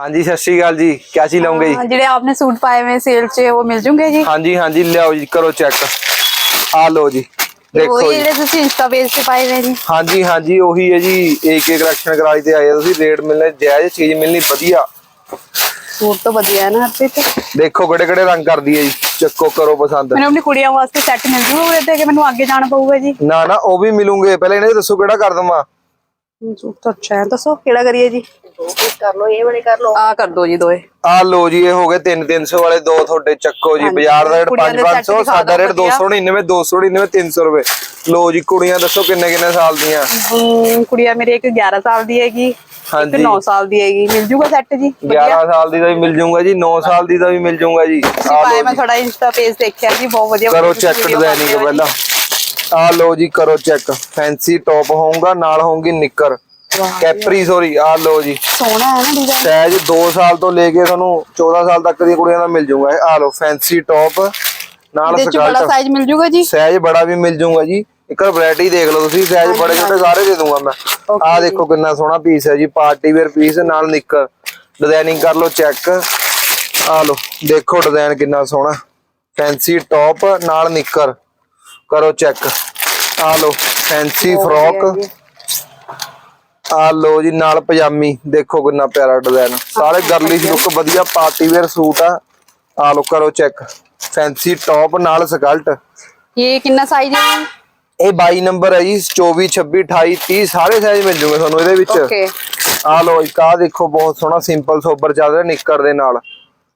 ਹਾਂਜੀ ਸਤਿ ਸ਼੍ਰੀ ਅਕਾਲ ਜੀ। ਕਿਆ ਚੀ ਲਾਉਂਗੇ ਜੀ? ਜਿਹੜੇ ਆਪਨੇ ਸੂਟ ਪਾਏ ਹੋਏ ਸੇਲ 'ਚ ਉਹ ਮਿਲ ਜੂਗੇ ਜੀ? ਹਾਂਜੀ ਹਾਂਜੀ ਲਿਆਓ ਜੀ ਕਰੋ ਚੈੱਕ। ਆ ਲਓ ਜੀ ਦੇਖੋ ਜਿਹੜੇ ਤੁਸੀਂ ਇੰਸਟਾ ਪੇਜ ਤੇ ਪਾਏ ਹੋਏ ਜੀ। ਹਾਂਜੀ ਹਾਂਜੀ ਉਹੀ ਹੈ ਜੀ ਏਕੇ ਕਲੈਕਸ਼ਨ ਕਰਾਈ ਤੇ ਆਏ ਤੁਸੀਂ ਰੇਟ ਮਿਲਨੇ ਜਾਇਜ਼ ਚੀਜ਼ ਮਿਲਣੀ ਵਧੀਆ। ਸੂਟ ਤਾਂ ਵਧੀਆ ਹੈ ਨਾ ਹਰਪ੍ਰੀਤ ਦੇਖੋ ਕਿਹੜੇ ਕਿਹੜੇ ਰੰਗ ਕਰਦੀ ਹੈ ਜੀ ਚੱਕੋ ਕਰੋ ਪਸੰਦ। ਮੈਨੂੰ ਆਪਣੀ ਕੁੜੀਆਂ ਵਾਸਤੇ ਸੈੱਟ ਮਿਲ ਜੂਗਾ ਉਹਦੇ ਤੇ ਕਿ ਮੈਨੂੰ ਅੱਗੇ ਜਾਣਾ ਪਊਗਾ ਜੀ? ਨਾ ਨਾ ਉਹ ਵੀ ਮਿਲੂਗੇ। ਪਹਿਲੇ ਇਹਨੇ ਦੱਸੋ ਕਿਹੜਾ ਕਰ ਦਵਾਂ। ਸੂਟ ਤਾਂ ਅੱਛਾ ਹੈ ਦੱਸੋ ਕਿਹੜਾ ਕਰੀਏ ਜੀ? ਕਰ ਲੋ ਇਹ ਵਾਲੇ ਕਰ ਲੋ ਆ ਕਰ ਦੋ ਜੀ ਦੋਏ। ਆ ਲਓ ਜੀ ਇਹ ਹੋ ਗਏ 3 300 ਵਾਲੇ ਦੋ ਤੁਹਾਡੇ ਚੱਕੋ ਜੀ। ਬਾਜ਼ਾਰ ਦਾ ਰੇਟ ਕੁੜੀਆਂ ਦੇ 5 set 500 ਦਿਖਾ ਸਾਡਾ ਦਿਓ ਰੇਟ 299 299 300 ਰੁਪਏ। ਲਓ ਜੀ ਕੁੜੀਆਂ ਦੱਸੋ ਕਿੰਨੇ ਕਿੰਨੇ ਸਾਲ ਦੀਆਂ? ਕੁੜੀਆਂ ਮੇਰੀ ਇੱਕ 11 ਸਾਲ ਦੀ ਹੈਗੀ ਇੱਕ ਹਾਂਜੀ। 9 ਸਾਲ ਦੀ ਹੈਗੀ। ਮਿਲ ਜੂਗਾ ਸੈੱਟ ਜੀ? ਵਧੀਆ। 11 ਸਾਲ ਦੀ ਦਾ ਵੀ ਮਿਲ ਜਾਊਗਾ ਜੀ 9 ਸਾਲ ਦੀ ਦਾ ਵੀ ਮਿਲ ਜਾਊਗਾ ਜੀ। ਆ ਲਓ ਮੈਂ ਤੁਹਾਡਾ ਇੰਸਟਾ ਪੇਜ ਦੇਖਿਆ ਜੀ ਬਹੁਤ ਵਧੀਆ ਕਰੋ ਚੈੱਕ ਡਿਜ਼ਾਈਨਿੰਗ ਪਹਿਲਾਂ। ਆ ਲਓ ਜੀ ਕਰੋ ਚੈੱਕ ਫੈਂਸੀ ਟੌਪ ਹੋਊਗਾ ਨਾਲ ਹੋਊਗੀ ਨਿੱਕਰ ਕੈਪਰੀ ਸੋਰੀ ਆ ਲਓ ਜੀ। ਸੋਹਣਾ ਹੈ ਨਾ ਡਿਜ਼ਾਈਨ ਸਾਈਜ਼ 2 ਸਾਲ ਤੋਂ ਲੈ ਕੇ ਤੁਹਾਨੂੰ 14 ਸਾਲ ਤੱਕ ਦੀਆਂ ਕੁੜੀਆਂ ਦਾ ਮਿਲ ਜਾਊਗਾ। ਇਹ ਆ ਲਓ ਫੈਂਸੀ ਟੌਪ ਨਾਲ ਚ ਬੜਾ ਸਕਰਟ ਸਾਈਜ਼ ਮਿਲ ਜੂਗਾ ਜੀ? ਸਾਈਜ਼ ਬੜਾ ਵੀ ਮਿਲ ਜਾਊਗਾ ਜੀ। ਇੱਕ ਵੈਰਾਈਟੀ ਦੇਖ ਲਓ ਤੁਸੀਂ ਸਾਈਜ਼ ਬੜੇ ਛੋਟੇ ਸਾਰੇ ਦੇ ਦੂੰਗਾ ਮੈਂ। ਆਹ ਦੇਖੋ ਕਿੰਨਾ ਸੋਹਣਾ ਪੀਸ ਹੈ ਜੀ ਪਾਰਟੀ ਵੇਅਰ ਪੀਸ ਨਾਲ ਨਿੱਕਰ ਡਿਜ਼ਾਈਨਿੰਗ ਕਰ ਲਓ ਚੈੱਕ ਆ ਲਓ ਦੇਖੋ ਡਿਜ਼ਾਈਨ ਕਿੰਨਾ ਸੋਹਣਾ। ਫੈਂਸੀ ਟੌਪ ਨਾਲ ਨਿੱਕਰ ਕਰੋ ਚੈੱਕ ਆ ਲਓ ਫੈਂਸੀ ਫਰੋਕ ਆ ਲਓ ਜੀ ਨਾਲ ਪਜਾਮੀ। ਦੇਖੋ ਕਿੰਨਾ ਪਿਆਰਾ ਡਿਜ਼ਾਈਨ ਸਾਰੇ ਗਰਲਿਸ਼ ਲੁੱਕ ਵਧੀਆ ਪਾਰਟੀ ਵੇਅਰ ਸੂਟ ਆ। ਆ ਲਓ ਕਰੋ ਚੈੱਕ ਫੈਂਸੀ ਟੌਪ ਨਾਲ ਸਕਲਟ ਇਹ ਕਿੰਨਾ ਸਾਈਜ਼ ਹੈ ਇਹ 22 ਨੰਬਰ ਹੈ ਜੀ 24 26 28 30 ਸਾਰੇ ਸਾਈਜ਼ ਮਿਲ ਜੂਗੇ ਤੁਹਾਨੂੰ ਇਹਦੇ ਵਿੱਚ। ਓਕੇ ਆ ਲਓ ਇੱਕ ਆ ਦੇਖੋ ਬਹੁਤ ਸੋਹਣਾ ਸਿੰਪਲ ਸੋਬਰ ਚੱਲ ਰਿਹਾ ਨਿੱਕਰ ਦੇ ਨਾਲ।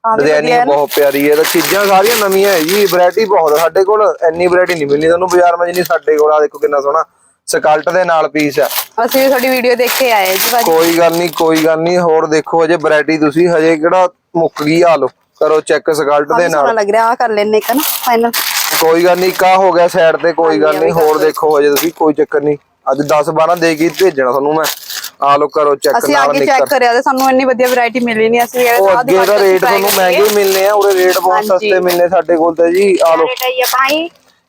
ਡਿਜ਼ਾਈਨਿੰਗ ਬਹੁਤ ਪਿਆਰੀ ਹੈ। ਤਾਂ ਚੀਜ਼ਾਂ ਸਾਰੀਆਂ ਨਵੀਆਂ ਹੈ ਜੀ ਵੈਰਾਈਟੀ ਬਹੁਤ ਹੈ। ਸਾਡੇ ਕੋਲ ਇੰਨੀ ਵੈਰਾਈਟੀ ਨਹੀਂ ਮਿਲਣੀ। ਤੁਹਾਨੂੰ ਬਾਜ਼ਾਰ ਵਿੱਚ ਜਿੰਨੀ ਸਾਡੇ ਕੋਲ ਆ ਦੇਖੋ ਕਿੰਨਾ ਸੋਹਣਾ ਸਕਲਟ ਦੇ ਨਾਲ ਪੀਸ ਆ ਅਸੀਂ ਵੀ ਤੁਹਾਡੀ ਵੀਡੀਓ ਦੇਖ ਕੇ ਆਏ ਜੀ ਭਾਜੀ। ਕੋਈ ਗੱਲ ਨਹੀਂ ਕੋਈ ਗੱਲ ਨਹੀਂ। ਹੋਰ ਦੇਖੋ ਅਜੇ ਵੈਰਾਈਟੀ ਤੁਸੀਂ ਹਜੇ ਕਿਹੜਾ ਮੁੱਕ ਗਈ ਆ ਲਓ। ਕਰੋ ਚੈੱਕ ਸਕਲਟ ਦੇ ਸੋਹਣਾ ਨਾਲ। ਲੱਗ ਰਿਹਾ ਆ ਕਰ ਲੈਣੇ ਇੱਕ ਨਾ ਫਾਈਨਲ ਕੋਈ ਗੱਲ ਨਹੀਂ ਕਾ ਹੋ ਗਿਆ ਸਾਈਡ ਤੇ ਕੋਈ ਗੱਲ ਨਹੀਂ। ਹੋਰ ਦੇਖੋ ਹਜੇ ਤੁਸੀਂ ਕੋਈ ਚੱਕਰ ਨਹੀਂ। ਅੱਜ 10 12 ਦੇ ਕੇ ਭੇਜਣਾ ਤੁਹਾਨੂੰ ਮੈਂ। ਆ ਲੋ ਕਰੋ ਚੈੱਕ ਅਸੀਂ ਨਾਲ ਅੱਗੇ ਚੈੱਕ ਕਰਿਆ ਤੇ ਸਾਨੂੰ ਇੰਨੀ ਵਧੀਆ ਵੈਰਾਈਟੀ ਮਿਲੀ ਨਹੀਂ ਅਸੀਂ ਉਹ ਅੱਗੇ ਦਾ ਰੇਟ ਤੁਹਾਨੂੰ ਮਹਿੰਗੇ ਮਿਲਨੇ ਆ ਉਹਦੇ ਰੇਟ ਬਹੁਤ। ਸਸਤੇ ਮਿਲਨੇ ਸਾਡੇ ਕੋਲ ਤੇ ਜੀ ਆ ਲੋ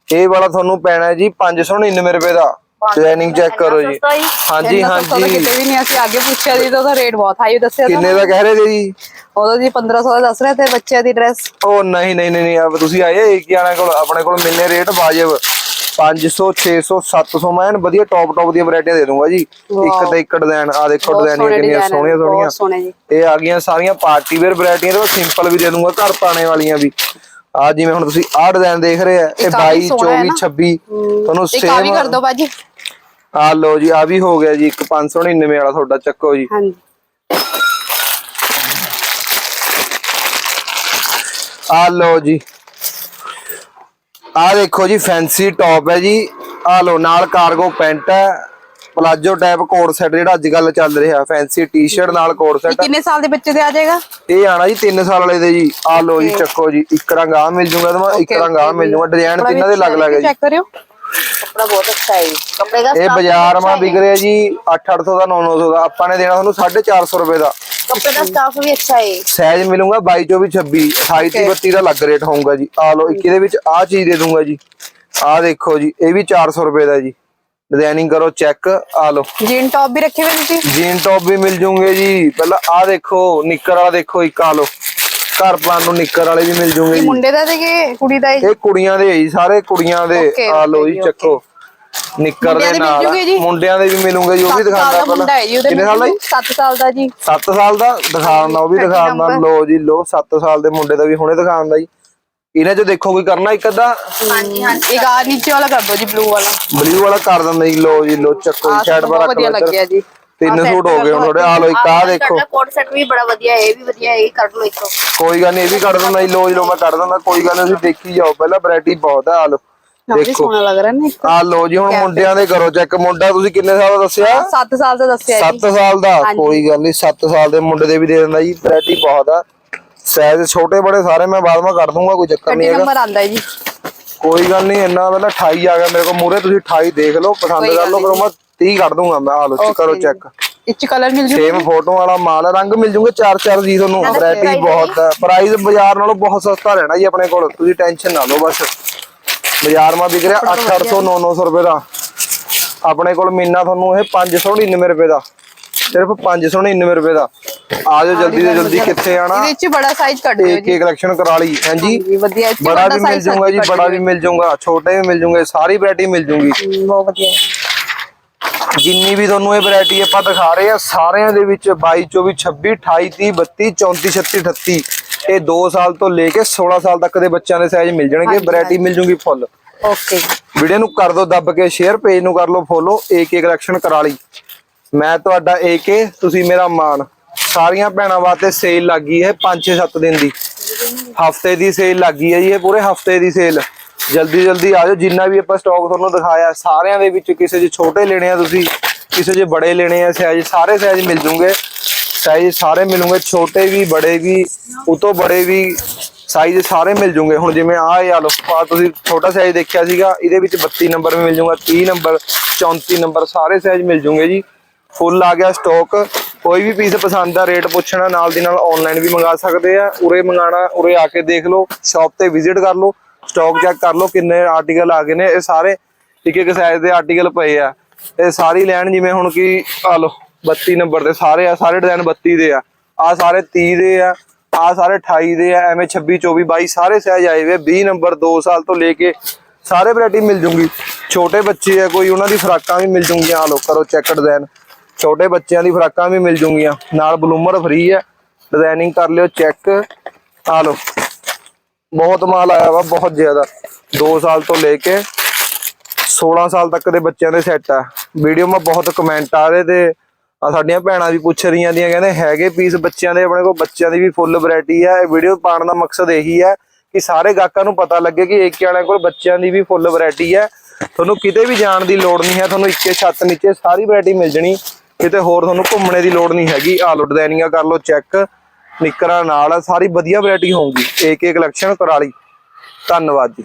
ਇਹ ਵਾਲਾ ਤੁਹਾਨੂੰ ਪੈਣਾ ਜੀ 599 ਰੁਪਏ ਦਾ। ਡਿਜ਼ਾਈਨਿੰਗ ਚੈੱਕ ਕਰੋ ਜੀ। ਹਾਂਜੀ ਹਾਂਜੀ। ਕਿਤੇ ਵੀ ਨਹੀਂ ਅਸੀਂ ਅੱਗੇ ਪੁੱਛਿਆ ਜੀ ਤਾਂ ਉਹਦਾ ਰੇਟ ਬਹੁਤ ਹਾਈ ਦੱਸਿਆ ਕਿੰਨੇ ਦਾ ਕਹਿ ਰਹੇ ਜੀ ਉਹਦਾ ਜੀ 1500 ਦਾ ਦੱਸ ਰਹੇ ਤੇ ਬੱਚਿਆਂ ਦੀ ਡਰੈਸ ਉਹ ਨਹੀਂ ਨਹੀਂ ਨਹੀਂ ਤੁਸੀਂ ਆਏ ਇੱਕ ਆਣਾ ਕੋਲ ਆਪਣੇ ਕੋਲ ਮਿਲਨੇ ਰੇਟ ਵਾਜਬ। 500 600 700 ਮੈਂ ਐਨ ਵਧੀਆ ਟੌਪ ਟੌਪ ਦੀਆਂ ਵੈਰਾਈਟੀਆਂ ਦੇ ਦੂੰਗਾ ਜੀ। ਇੱਕ ਤੇ ਇੱਕ ਡਿਜ਼ਾਈਨ ਆ ਦੇਖੋ ਡਿਜ਼ਾਈਨ ਕਿੰਨੀਆਂ ਸੋਹਣੀਆਂ ਸੋਹਣੀਆਂ। ਇਹ ਆ ਗਈਆਂ ਸਾਰੀਆਂ ਪਾਰਟੀ ਵੇਅਰ ਵੈਰਾਈਟੀਆਂ ਤੇ ਸਿੰਪਲ ਵੀ ਦੇ ਦੂੰਗਾ ਘਰ ਪਾਣੇ ਵਾਲੀਆਂ ਵੀ। ਆ ਜਿਵੇਂ ਹੁਣ ਤੁਸੀਂ ਆਹ ਡਿਜ਼ਾਈਨ ਦੇਖ ਰਹੇ ਆ ਇਹ ਇੱਕ ਆਹ 22 ਵੀ ਸੋਹਣਾ ਹੈ 24 ਨਾ। 26 ਤੁਹਾਨੂੰ ਇੱਕ ਆ ਵੀ ਕਰ ਸੇਮ ਦਿਓ ਬਾਜੀ। ਆ ਲਓ ਜੀ ਆ ਵੀ ਹੋ ਗਿਆ ਜੀ ਇੱਕ 599 ਵਾਲਾ ਤੁਹਾਡਾ ਚੱਕੋ ਜੀ। ਹਾਂਜੀ। ਆ ਲਓ ਜੀ। ਆ ਦੇਖੋ ਜੀ ਫੈਂਸੀ ਟੌਪ ਹੈ ਜੀ। ਆ ਲਓ ਨਾਲ ਕਾਰਗੋ ਪੈਂਟ ਹੈ। ਪਲਾਜੋ ਟਾਈਪ ਕੋਟ ਸੈਟ ਜਿਹੜਾ ਅੱਜ ਕੱਲ ਚੱਲ ਰਿਹਾ ਫੈਂਸੀ ਟੀ-ਸ਼ਰਟ ਨਾਲ ਕੋਟ ਇਹ ਸੈਟ ਕਿੰਨੇ ਸਾਲ ਦੇ ਬੱਚੇ ਦੇ ਆ ਜਾਏਗਾ? ਇਹ ਆਣਾ ਜੀ 3 ਸਾਲ ਵਾਲੇ ਦੇ ਜੀ। ਆ ਲਓ ਜੀ ਚੱਕੋ ਜੀ ਇੱਕ ਰੰਗ ਆ ਮਿਲ ਜੂਗਾ ਤੁਹਾਨੂੰ ਇੱਕ ਰੰਗ ਆ ਮਿਲ ਜੂਗਾ। ਡਿਜ਼ਾਈਨ ਤਿੰਨਾਂ ਦੇ ਅਲੱਗ ਅਲੱਗ ਹੈ ਜੀ ਚੈੱਕ ਕਰਿਓ ਕਪੜਾ ਬਹੁਤ ਅੱਛਾ ਹੈ ਕੱਪੜੇ ਦਾ ਇਹ ਬਾਜ਼ਾਰ ਮਾ ਵਿਕ ਰਿਹਾ ਜੀ 8-800 ਦਾ 9-900 ਦਾ। ਆਪਾਂ ਨੇ ਦੇਣਾ ਤੁਹਾਨੂੰ 450 ਰੁਪਏ ਦਾ। ਕੱਪੜੇ ਦਾ ਸਟਾਫ ਵੀ ਅੱਛਾ ਹੈ ਸਾਈਜ਼ ਮਿਲੂਗਾ 22 24 26 28 30 32 ਦਾ ਲੱਗ ਰੇਟ ਹੋਊਗਾ ਜੀ। ਆ ਲਓ ਇੱਕ ਇਹਦੇ ਵਿੱਚ ਆ ਚੀਜ਼ ਦੇ ਦੂੰਗਾ ਜੀ। ਆ ਦੇਖੋ ਜੀ ਇਹ ਵੀ 400 ਰੁਪਏ ਦਾ ਜੀ। ਡਿਜ਼ਾਈਨਿੰਗ ਕਰੋ ਚੈੱਕ ਆ ਲਓ। ਜੀਨ ਟੌਪ ਵੀ ਰੱਖੇ ਹੋਏ ਤੁਸੀਂ? ਜੀਨ ਟੌਪ ਵੀ ਮਿਲ ਜੂਗੇ ਜੀ। ਪਹਿਲਾਂ ਆ ਦੇਖੋ ਨਿੱਕਰ ਵਾਲਾ ਦੇਖੋ ਇੱਕ ਆ ਲਓ। ਘਰ ਪਾਣ ਨੂੰ ਨਿੱਕਰ ਵਾਲੇ ਵੀ ਮਿਲ ਜੂਗੇ ਜੀ। ਮੁੰਡੇ ਦਾ ਤੇ ਕਿ ਕੁੜੀ ਦਾ ਇਹ ਕੁੜੀਆਂ ਦੇ ਹੈ ਜੀ ਸਾਰੇ ਕੁੜੀਆਂ ਦੇ। Okay, ਆ ਲਓ ਜੀ, ਚੱਕੋ। ਨਿੱਕਰ ਦੇ ਦੇ ਨਾਲ? ਮੁੰਡਿਆਂ ਦੇ ਵੀ ਮਿਲੂਗੇ ਜੀ ਉਹ ਵੀ ਦਿਖਾਉਂਦਾ ਦਾ ਉਹਦੇ ਕਿੰਨੇ ਸਾਲ ਦਾ ਜੀ? 7 ਸਾਲ ਦਾ ਜੀ। 7 ਸਾਲ ਦਾ? ਦਿਖਾਉਂਦਾ ਉਹ ਵੀ number। ਲੋ ਜੀ ਲੋ 7 ਸਾਲ ਦੇ ਮੁੰਡੇ ਦਾ ਵੀ ਹੁਣੇ ਦਿਖਾਉਂਦਾ ਜੀ। ਇਹਨਾਂ ਚ ਦੇਖੋ ਕੋਈ ਕਰਨਾ ਇੱਕ ਅੱਧਾ? ਹਾਂਜੀ ਹਾਂਜੀ। ਇੱਕ ਆ ਨੀਚੇ ਵਾਲਾ ਕਰ ਦਿਓ ਜੀ ਬਲੂ ਵਾਲਾ। ਬਲੂ ਵਾਲਾ ਕਰ ਦਿੰਦਾ ਜੀ ਲੋ ਜੀ ਲੋ ਚੱਕੋ ਜੀ ਸਾਈਡ ਪਰ ਵਧੀਆ ਲੱਗਿਆ। ਜੀ। ਤਿੰਨ ਸੂਟ ਹੋ ਗਏ ਹੁਣ ਤੁਹਾਡੇ। ਆ ਲੋ ਇੱਕ ਆ ਦੇਖੋ। ਕੋਟ ਸੈਟ ਵੀ ਬੜਾ ਵਧੀਆ ਹੈ ਇਹ ਵੀ ਵਧੀਆ ਹੈ ਇਹ ਕੱਢ ਲਓ ਇੱਕੋ। ਕੋਈ ਗੱਲ ਨਹੀਂ ਇਹ ਵੀ ਕੱਢ ਦਿੰਦਾ ਜੀ ਲੋ ਜੀ ਲੋ ਮੈਂ ਕੱਢ ਦਿੰਦਾ ਕੋਈ ਗੱਲ ਨਹੀਂ ਤੁਸੀਂ ਦੇਖੀ ਜਾਓ। ਪਹਿਲਾਂ ਵੈਰਾਈਟੀ ਬਹੁਤ ਆ ਆ ਲੋ ਦੇਖੋ। ਸੋਹਣਾ ਲੱਗ ਰਿਹਾ ਨਾ ਇੱਕ। ਆ ਲੋ ਜੀ ਹੁਣ ਮੁੰਡਿਆਂ ਦੇ ਕਰੋ ਚੈੱਕ ਮੁੰਡਾ ਤੁਸੀਂ ਕਿੰਨੇ ਸਾਲ ਦਾ ਦੱਸਿਆ? 7 ਸਾਲ ਦਾ ਦੱਸਿਆ ਜੀ। 7 ਸਾਲ ਦਾ? ਹਾਂਜੀ। ਕੋਈ ਗੱਲ ਨਹੀਂ 7 ਸਾਲ ਦੇ ਮੁੰਡੇ ਦੇ ਵੀ ਦੇ ਦਿੰਦਾ ਜੀ ਵੈਰਾਈਟੀ ਬਹੁਤ ਆ। ਸਾਈਜ਼ ਛੋਟੇ ਬੜੇ ਸਾਰੇ ਮੈਂ ਬਾਅਦ ਵਿੱਚ ਕਰ ਦੂੰਗਾ ਕੋਈ ਚੱਕਰ ਨਹੀਂ ਹੈਗਾ। ਨੰਬਰ ਆਂਦਾ ਹੈ ਜੀ। ਕੋਈ ਗੱਲ ਨਹੀਂ ਇੰਨਾ ਪਹਿਲਾਂ 28 ਆ ਗਿਆ ਮੇਰੇ ਕੋਲ ਮੂਰੇ ਤੁਸੀਂ 28 ਦੇਖ ਲਓ ਪਸੰਦ ਕਰ ਲਓ ਫਿਰ ਮੈਂ 30 ਕੱਢ ਦੂੰਗਾ ਮੈਂ ਆ ਜੀ, ਕਰੋ ਚੈੱਕ ਇੱਚ ਕਲਰ ਮਿਲ ਜੂ ਸੇਮ ਫੋਟੋ ਵਾਲਾ ਮਾਲ ਰੰਗ ਮਿਲ ਜੂਗੇ 4-4 ਦੀ ਤੁਹਾਨੂੰ। ਵੈਰਾਈਟੀ ਬਹੁਤ ਹੈ। ਪ੍ਰਾਈਸ ਬਾਜ਼ਾਰ ਨਾਲੋਂ ਬਹੁਤ ਸਸਤਾ ਰਹਿਣਾ ਜੀ ਆਪਣੇ ਕੋਲ ਤੁਸੀਂ ਟੈਨਸ਼ਨ ਨਾ ਲਓ ਬਸ। ਬਾਜ਼ਾਰ ਮਾ ਵਿਕ ਰਿਹਾ 8-800 9-900 ਰੁਪਏ ਦਾ। ਆਪਣੇ ਕੋਲ ਮਹੀਨਾ ਤੁਹਾਨੂੰ ਇਹ 599 ਰੁਪਏ ਦਾ। ਸਿਰਫ 599 ਰੁਪਏ ਦਾ। ਆ ਜਾਓ ਜਲਦੀ ਤੋਂ ਜਲਦੀ ਕਿੱਥੇ ਆਣਾ। ਇਹਦੇ ਚ ਬੜਾ ਸਾਈਜ਼ ਕੱਢ ਦਿਓ ਏਕੇ ਕਲੈਕਸ਼ਨ ਕਰਾ ਲਈ। ਹਾਂਜੀ ਜੀ? ਵਧੀਆ। ਬੜਾ ਵੀ ਮਿਲ ਜਾਊਗਾ ਜੀ ਬੜਾ ਵੀ। ਮਿਲ ਜਾਊਗਾ। ਛੋਟੇ ਵੀ ਮਿਲ ਜਾਊਗੇ ਸਾਰੀ ਵੈਰਾਈਟੀ ਮਿਲ ਜਾਊਗੀ। ਬਹੁਤ ਵਧੀਆ। ਜਿੰਨੀ ਵੀ ਤੁਹਾਨੂੰ ਇਹ ਵੈਰਾਈਟੀ ਆਪਾਂ ਦਿਖਾ ਰਹੇ ਆ ਸਾਰਿਆਂ ਦੇ ਵਿੱਚ 22 24 26 28 30 32 34 36 38 ਇਹ 2 ਸਾਲ ਤੋਂ ਲੈ ਕੇ 16 ਸਾਲ ਤੱਕ ਦੇ ਬੱਚਿਆਂ ਦੇ ਸਾਈਜ਼ ਮਿਲ ਜਾਣਗੇ ਵੈਰਾਈਟੀ ਮਿਲ ਜੂਗੀ ਫੁੱਲ ਓਕੇ ਵੀਡੀਓ ਨੂੰ ਕਰ ਦਿਓ ਦੱਬ ਕੇ ਸ਼ੇਅਰ ਪੇਜ ਨੂੰ ਕਰ ਲਓ ਫੋਲੋ ਏਕੇ ਕਲੈਕਸ਼ਨ ਕਰਾ ਲਈ। ਮੈਂ ਤੁਹਾਡਾ ਏਕੇ ਤੁਸੀਂ ਮੇਰਾ ਮਾਨ। ਸਾਰੀਆਂ ਭੈਣਾਂ ਵਾਸਤੇ ਸੇਲ ਲੱਗੀ ਹੈ 5-6-7 ਦਿਨ ਦੀ। ਹਫ਼ਤੇ ਦੀ ਸੇਲ ਲੱਗੀ ਹੈ ਜੀ ਇਹ ਪੂਰੇ ਹਫ਼ਤੇ ਦੀ ਸੇਲ ਜਲਦੀ ਜਲਦੀ ਆ ਜਾਓ। ਜਿੰਨਾ ਵੀ ਆਪਾਂ ਸਟਾਕ ਤੁਹਾਨੂੰ ਦਿਖਾਇਆ, ਸਾਰਿਆਂ ਦੇ ਵਿੱਚ ਕਿਸੇ 'ਚ ਛੋਟੇ ਲੈਣੇ ਆ ਤੁਸੀਂ, ਕਿਸੇ 'ਚ ਬੜੇ ਲੈਣੇ ਆ ਸਾਈਜ਼ ਸਾਰੇ ਸਾਈਜ਼ ਮਿਲ ਜੂਗੇ। ਸਾਈਜ਼ ਸਾਰੇ ਮਿਲੂਗੇ, ਛੋਟੇ ਵੀ, ਬੜੇ ਵੀ, ਉਤੋਂ ਬੜੇ ਵੀ ਸਾਈਜ਼ ਸਾਰੇ ਮਿਲ ਜੂਗੇ। ਹੁਣ ਜਿਵੇਂ ਆਹ ਇਹ ਆ ਲੋ ਆ ਤੁਸੀਂ ਛੋਟਾ ਸਾਈਜ਼ ਦੇਖਿਆ ਸੀਗਾ, ਇਹਦੇ ਵਿੱਚ 32 ਨੰਬਰ ਵੀ ਮਿਲ ਜੂਗਾ 30 ਨੰਬਰ 34 ਨੰਬਰ ਸਾਰੇ ਸਾਈਜ਼ ਮਿਲ ਜੂਗੇ ਜੀ। ਫੁੱਲ ਆ ਗਿਆ ਸਟਾਕ ਕੋਈ ਵੀ ਪੀਸ ਪਸੰਦ ਆ ਰੇਟ ਪੁੱਛਣਾ, ਨਾਲ ਦੀ ਨਾਲ ਆਨਲਾਈਨ ਵੀ ਮੰਗਾ ਸਕਦੇ ਆ। ਉਰੇ ਮੰਗਾਣਾ ਉਰੇ ਆ ਕੇ ਦੇਖ ਲਓ ਸ਼ਾਪ ਤੇ ਵਿਜ਼ਿਟ ਕਰ ਲਓ। ਸਟਾਕ ਚੈੱਕ ਕਰ ਲਓ ਕਿੰਨੇ ਆਰਟੀਕਲ ਆ ਗਏ ਨੇ, ਇਹ ਸਾਰੇ ਇੱਕ ਇੱਕ ਸਾਈਜ਼ ਦੇ ਆਰਟੀਕਲ ਪਏ ਆ। ਇਹ ਸਾਰੀ ਲੈਣ ਜਿਵੇਂ ਹੁਣ ਕੀ ਆ ਲਓ 32 ਨੰਬਰ ਦੇ ਸਾਰੇ ਆ, ਸਾਰੇ ਡਿਜ਼ਾਈਨ 32 ਦੇ ਆ। ਆ ਸਾਰੇ 30 ਦੇ ਆ ਆ ਸਾਰੇ 28 ਦੇ ਆ, ਐਵੇਂ 26 24 22 ਸਾਰੇ ਸਾਈਜ਼ ਆਏ ਹੋਏ ਆ। 20 ਨੰਬਰ 2 ਸਾਲ ਤੋਂ ਲੈ ਕੇ ਸਾਰੇ ਵੈਰਾਈਟੀ ਮਿਲ ਜੂਗੀ। ਛੋਟੇ ਬੱਚੇ ਆ, ਕੋਈ ਉਹਨਾਂ ਦੀ ਫਰਾਕਾਂ ਵੀ ਮਿਲ ਜੂਗੀਆਂ ਆ ਲੋ ਕਰੋ ਚੈੱਕ ਡਿਜ਼ਾਈਨ ਛੋਟੇ ਬੱਚਿਆਂ ਦੀ ਫਰਾਕਾਂ ਵੀ ਮਿਲ ਜੂਗੀਆਂ। ਨਾਲ ਬਲੂਮਰ ਫ੍ਰੀ ਹੈ ਡਿਜ਼ਾਈਨਿੰਗ ਕਰ ਲਿਓ ਚੈੱਕ ਆ ਲੋ ਬਹੁਤ ਮਾਲ ਆਇਆ ਵਾ, ਬਹੁਤ ਜ਼ਿਆਦਾ। 2 ਸਾਲ ਤੋਂ ਲੈ ਕੇ 16 ਸਾਲ ਤੱਕ ਦੇ ਬੱਚਿਆਂ ਦੇ ਸੈੱਟ ਆ। ਵੀਡੀਓ ਮੈਂ ਬਹੁਤ ਕਮੈਂਟ ਆ ਰਹੇ ਤੇ ਆ ਸਾਡੀਆਂ ਭੈਣਾਂ ਵੀ ਪੁੱਛ ਰਹੀਆਂ ਦੀਆਂ, ਕਹਿੰਦੇ ਹੈਗੇ ਪੀਸ ਬੱਚਿਆਂ ਦੇ, ਆਪਣੇ ਕੋਲ ਬੱਚਿਆਂ ਦੀ ਵੀ ਫੁੱਲ ਵੈਰਾਈਟੀ ਆ। ਇਹ ਵੀਡੀਓ ਪਾਉਣ ਦਾ ਮਕਸਦ ਇਹੀ ਹੈ ਕਿ ਸਾਰੇ ਗਾਹਕਾਂ ਨੂੰ ਪਤਾ ਲੱਗੇ ਕਿ ਏਕੇ ਵਾਲਿਆਂ ਕੋਲ ਬੱਚਿਆਂ ਦੀ ਵੀ ਫੁੱਲ ਵੈਰਾਈਟੀ ਹੈ ਤੁਹਾਨੂੰ ਕਿਤੇ ਵੀ ਜਾਣ ਦੀ ਲੋੜ ਨਹੀਂ ਹੈ, ਤੁਹਾਨੂੰ ਇੱਕੇ ਛੱਤ ਨੀਚੇ ਸਾਰੀ ਵੈਰਾਈਟੀ ਮਿਲ ਜਣੀ। ਕਿਤੇ ਹੋਰ ਤੁਹਾਨੂੰ ਘੁੰਮਣੇ ਦੀ ਲੋੜ ਨਹੀਂ ਹੈਗੀ। ਆ ਲੋ ਡਿਜ਼ਾਈਨਿੰਗਾਂ ਕਰ ਲਓ ਚੈੱਕ ਨਿੱਕਰਾਂ ਨਾਲ ਸਾਰੀ ਵਧੀਆ ਵੈਰਾਈਟੀ ਹੋਊਗੀ। ਏਕੇ ਕਲੈਕਸ਼ਨ ਕਰਾਲੀ ਧੰਨਵਾਦ ਜੀ।